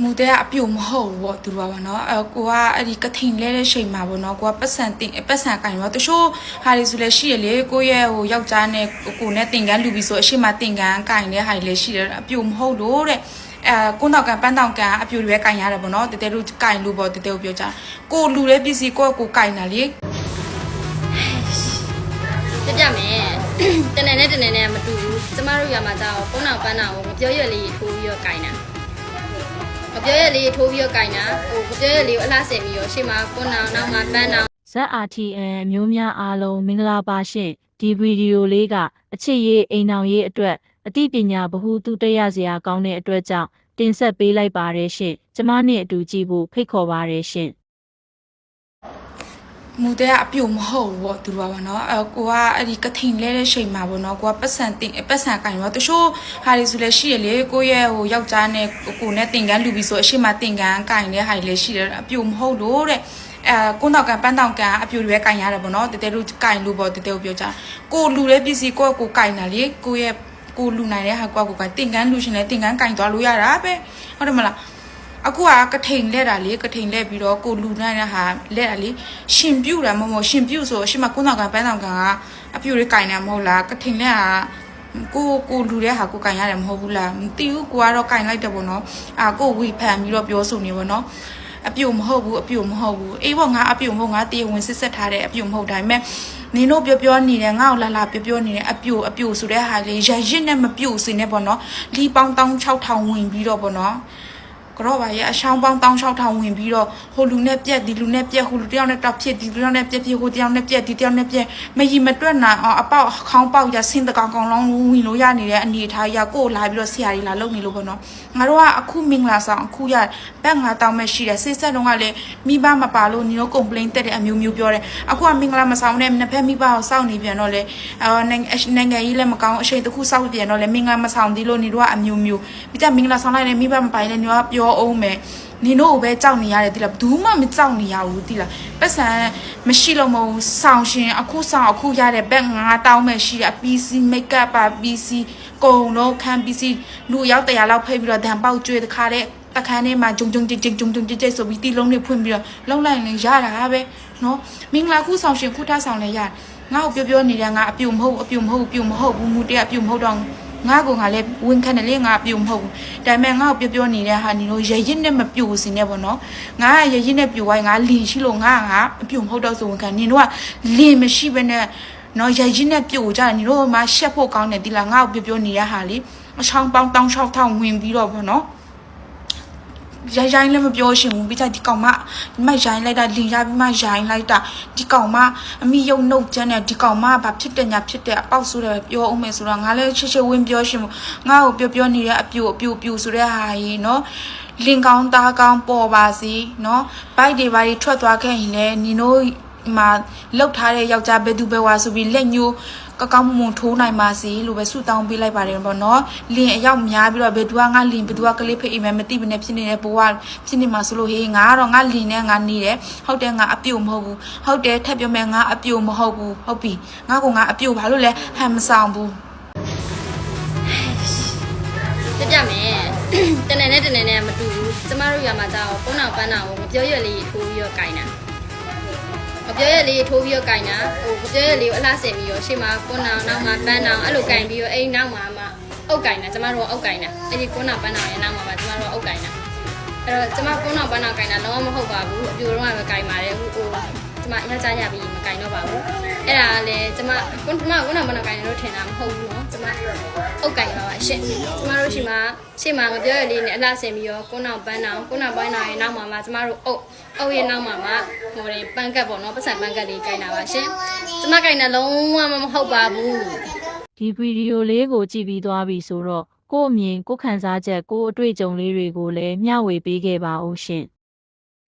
မူတဲ့အပြိုမဟုတ်ဘူးပေါ့သူတို့ကပေါ့နော်အဲကိုကအဲ့ဒီကထိန်လဲတဲ့ချိန်မှာပေါ့နော်ကိုကပတ်စံတင်ပတ်စံကင်ပေါ့တချို့ဟာတွေဆိုလဲရှိရလေကိုရဲ့ဟိုယောက်ျားနဲ့ကိုကိုနဲ့တင်ကန်းလူပြီးဆိုအရှိမတင်ကန်းကင်တဲ့ဟာတွေလည်းရှိတယ်အပြိုမဟုတ်လို့တဲ့အဲကိုနောက်ကန်ပန်းတောင်ကန်အပြိုတွေပဲကင်ရတယ်ပေါ့နော်တဲတဲတို့ကင်လို့ပေါ့တဲတဲကိုပြောကြကိုလူတဲ့ပစ္စည်းကိုကကိုကင်တာလေပြပြမယ်တနေနဲ့တနေနဲ့မတူဘူးကျမတို့ရွာမှာကြာတော့ကုန်းအောင်ပန်းတာကိုမပြောရွက်လေးထိုးပြီးတော့ကင်တာ မပြောရွက်လေးထိုးပြီးတော့ကင်တာဟိုမပြောရွက်လေးကိုအလှဆင်ပြီးတော့ရှေ့မှာကုန်းအောင်နောက်မှာပန်းအောင် ZRTN အမျိုးများအားလုံးမင်္ဂလာပါရှင်ဒီဗီဒီယိုလေးကအချစ်ရေးအိမ်အောင်ရေးအတွက်အသိပညာဗဟုသုတရစရာကောင်းတဲ့အတွက်ကြောင့်တင်ဆက်ပေးလိုက်ပါရရှင်ကျမနဲ့အတူကြည့်ဖို့ဖိတ်ခေါ်ပါရရှင် မူတဲ့အပြိုမဟုတ်ဘူးပေါ့သူတို့ကပေါ့နော်အဲကိုကအဲ့ဒီကထိန်လဲတဲ့ချိန်မှာပေါ့နော်ကိုကပတ်စံတင်ပတ်စံကင်ပေါ့တချို့ဟာတွေဆိုလဲရှိရလေကိုရဲ့ဟိုယောက်ျားနဲ့ကိုကိုနဲ့တင်ကန်းလူပြီးဆိုအရှိမတင်ကန်းကင်တဲ့ဟာတွေလည်းရှိတယ်အပြိုမဟုတ်လို့တဲ့အဲကိုနောက်ကန်ပန်းတောင်ကန်အပြိုတွေပဲကင်ရတယ်ပေါ့နော်တဲတဲတို့ကင်လို့ပေါ့တဲတဲကိုပြောကြကိုလူတဲ့ပစ္စည်းကိုကကိုကင်တာလေကိုရဲ့ကိုလူနိုင်တဲ့ဟာကိုကကိုကင်တင်ကန်းလူရှင်လဲတင်ကန်းကင်သွားလို့ရတာပဲဟုတ်တယ်မလား အခုကကထိန်လက်တာလေကထိန်လက်ပြီးတော့ကိုလူနိုင်တဲ့ဟာလက်တာလေရှင်ပြူတာမဟုတ်ရှင်ပြူဆိုအရှိမကုန်းတော်ကပန်းတော်ကအပြူလေးကင်တာမဟုတ်လားကထိန်လက်ကကိုကိုလူတဲ့ဟာကိုကင်ရတယ်မဟုတ်ဘူးလားမသိဘူးကိုကတော့ကင်လိုက်တယ်ပေါ့နော်အာကိုဝီဖန်ပြီးတော့ပြောဆိုနေပေါ့နော်အပြူမဟုတ်ဘူးအပြူမဟုတ်ဘူးအေးပေါ့ငါအပြူမဟုတ်ငါတရားဝင်စစ်ဆက်ထားတဲ့အပြူမဟုတ်ဒါပေမဲ့နင်တို့ပြောပြောနေတယ်ငါ့ကိုလာလာပြောပြောနေတယ်အပြူအပြူဆိုတဲ့ဟာလေးရရစ်နဲ့မပြူစင်နဲ့ပေါ့နော်လီပေါင်း16000ဝင်ပြီးတော့ပေါ့နော် ကတော့ပါရဲ့အရှောင်းပေါင်း16000ဝင်ပြီးတော့ဟိုလူနဲ့ပြက်ဒီလူနဲ့ပြက်ဟိုလူတယောက်နဲ့တောက်ဖြစ်ဒီလူတယောက်နဲ့ပြက်ဖြစ်ဟိုတယောက်နဲ့ပြက်ဒီတယောက်နဲ့ပြက်မကြီးမတွက်နိုင်အောင်အပေါက်ခေါင်းပေါက်ရဆင်းတကောင်ကောင်လုံးဝင်လို့ရနေတဲ့အနေအထားရကိုယ်လာပြီးတော့ဆရာကြီးလာလုပ်နေလို့ပေါ့နော်ငါတို့ကအခုမင်္ဂလာဆောင်အခုရဘက်ငါတောင်းမဲ့ရှိတယ်စစ်ဆက်တော့ကလည်းမိဘမပါလို့ညီတို့ complain တက်တဲ့အမျိုးမျိုးပြောတယ်အခုကမင်္ဂလာမဆောင်နဲ့နှစ်ဖက်မိဘကိုစောင့်နေပြန်တော့လေအော်နိုင်ငံနိုင်ငံကြီးလည်းမကောင်းအချိန်တစ်ခုစောင့်ပြန်တော့လေမင်္ဂလာမဆောင်သေးလို့ညီတို့ကအမျိုးမျိုးပြီးကြမင်္ဂလာဆောင်လိုက်လည်းမိဘမပိုင်လည်းညီတို့ကပြောအောင်မယ်နင်တို့ကိုပဲကြောက်နေရတယ်တိလားဘယ်သူမှမကြောက်နေရဘူးတိလားပတ်စံမရှိလို့မဟုတ်ဘူးဆောင်းရှင်အခုဆောင်းအခုရတဲ့ဘက်9တောင်းမဲ့ရှိတယ် PC makeup ပါ PC ကုံတော့ခန်း PC လူရောက်တရားလောက်ဖိတ်ပြီးတော့ဒံပေါက်ကျွေးတခါတဲ့တခါနဲ့မှဂျုံဂျုံကြိတ်ကြိတ်ဂျုံဂျုံကြိတ်ကြိတ်ဆိုပြီးတီလုံးတွေဖွင့်ပြီးတော့လုံးလိုက်ရင်ရတာပဲနော်မင်္ဂလာခုဆောင်ရှင်ခုထားဆောင်လည်းရတယ်ငါ့ကိုပြောပြောနေတယ်ငါအပြူမဟုတ်ဘူးအပြူမဟုတ်ဘူးပြူမဟုတ်ဘူးမူတရအပြူမဟုတ်တော့ ငါကငါလည်းဝင်ခံတယ်လေငါပြုံမဟုတ်ဘူးဒါပေမဲ့ငါ့ကိုပြောပြောနေတဲ့ဟာနီတို့ရရင်နဲ့မပြူစင်နဲ့ပေါ့နော်ငါကရရင်နဲ့ပြူဝိုင်းငါလင်ရှိလို့ငါငါအပြုံမဟုတ်တော့ဆိုဝင်ခံနင်တို့ကလင်မရှိဘဲနဲ့နော်ရရင်နဲ့ပြူကြတယ်နင်တို့မှရှက်ဖို့ကောင်းတယ်ဒီလားငါ့ကိုပြောပြောနေတဲ့ဟာလေအချောင်းပေါင်းတောင်း၆ထောင်ဝင်ပြီးတော့ပေါ့နော် ရိုင်းရိုင်းလည်းမပြောရှင်ဘူးပြီးကြဒီကောင်မမရိုင်းလိုက်တာလင်ရပြီးမှရိုင်းလိုက်တာဒီကောင်မအမိယုံနှုတ်ချမ်းနဲ့ဒီကောင်မဘာဖြစ်တယ်ညာဖြစ်တယ်အပေါက်ဆိုတယ်ပြောအောင်မယ်ဆိုတော့ငါလည်းချစ်ချစ်ဝင်းပြောရှင်ဘူးငါ့ကိုပြောပြောနေတဲ့အပြူအပြူအပြူဆိုတဲ့ဟာကြီးနော်လင်ကောင်းသားကောင်းပေါ်ပါစီနော်ဘိုက်တွေဘာတွေထွက်သွားခဲ့ရင်လည်းနင်တို့မှာလောက်ထားတဲ့ယောက်ျားဘယ်သူပဲဝါဆိုပြီးလက်ညိုး ကကောင်းမွန်မွန်ထိုးနိုင်ပါစေလို့ပဲဆုတောင်းပေးလိုက်ပါတယ်ပေါ့နော်လင်အရောက်များပြီးတော့ဘယ်သူကငါလင်ဘယ်သူကကလေးဖိတ်အိမ်မယ်မသိဘဲနဲ့ဖြစ်နေတဲ့ဘဝဖြစ်နေမှာဆိုလို့ဟေးငါကတော့ငါလင်နဲ့ငါနေတယ်ဟုတ်တယ်ငါအပြုတ်မဟုတ်ဘူးဟုတ်တယ်ထပ်ပြောမယ်ငါအပြုတ်မဟုတ်ဘူးဟုတ်ပြီငါကငါအပြုတ်ဘာလို့လဲဟန်မဆောင်ဘူးပြပြမယ်တနေနဲ့တနေနဲ့မတူဘူးကျမတို့ရွာမှာကြာတော့ကုန်းအောင်ပန်းတာကိုမပြောရွက်လေးထိုးပြီးတော့ကင်တာ မပြောရက်လေးထိုးပြီးတော့ကင်တာဟိုမပြောရက်လေးကိုအလှဆင်ပြီးတော့ရှေ့မှာကွန်းနောင်နောက်မှာပန်းနောင်အဲ့လိုကင်ပြီးတော့အဲ့နောက်မှာမှအုတ်ကင်တာကျမတို့ကအုတ်ကင်တာအဲ့ဒီကွန်းနောင်ပန်းနောင်ရဲ့နောက်မှာပါကျမတို့ကအုတ်ကင်တာအဲ့တော့ကျမကွန်းနောင်ပန်းနောင်ကင်တာလုံးဝမဟုတ်ပါဘူးအပြိုတော့ပဲကင်ပါတယ်ဟိုဟိုကျမရကြရပြီးမကင်တော့ပါဘူးအဲ့ဒါကလည်းကျမကွန်းကျမကွန်းနောင်ပန်းနောင်ကင်တယ်လို့ထင်တာမဟုတ်ဘူးနော်ကျမ အုတ်ကင်ပါပါရှင်ကျမတို့ရှိမှာရှေ့မှာမပြောရလေးနဲ့အလှဆင်ပြီးတော့ကိုနောက်ပန်းနောင်ကိုနောက်ပန်းနောင်ရဲ့နောက်မှာမှာကျမတို့အုတ်အုတ်ရဲ့နောက်မှာမှာဟိုတွေပန်းကတ်ပေါ့နော်ပတ်စံပန်းကတ်လေးကင်တာပါရှင်ကျမကင်တာလုံးဝမမဟုတ်ပါဘူးဒီဗီဒီယိုလေးကိုကြည့်ပြီးသွားပြီဆိုတော့ကို့အမြင်ကို့ခံစားချက်ကို့အတွေ့အကြုံလေးတွေကိုလည်းမျှဝေပေးခဲ့ပါဦးရှင်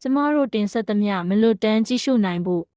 ကျမတို့တင်ဆက်သမျှမလွတ်တမ်းကြည့်ရှုနိုင်ဖို့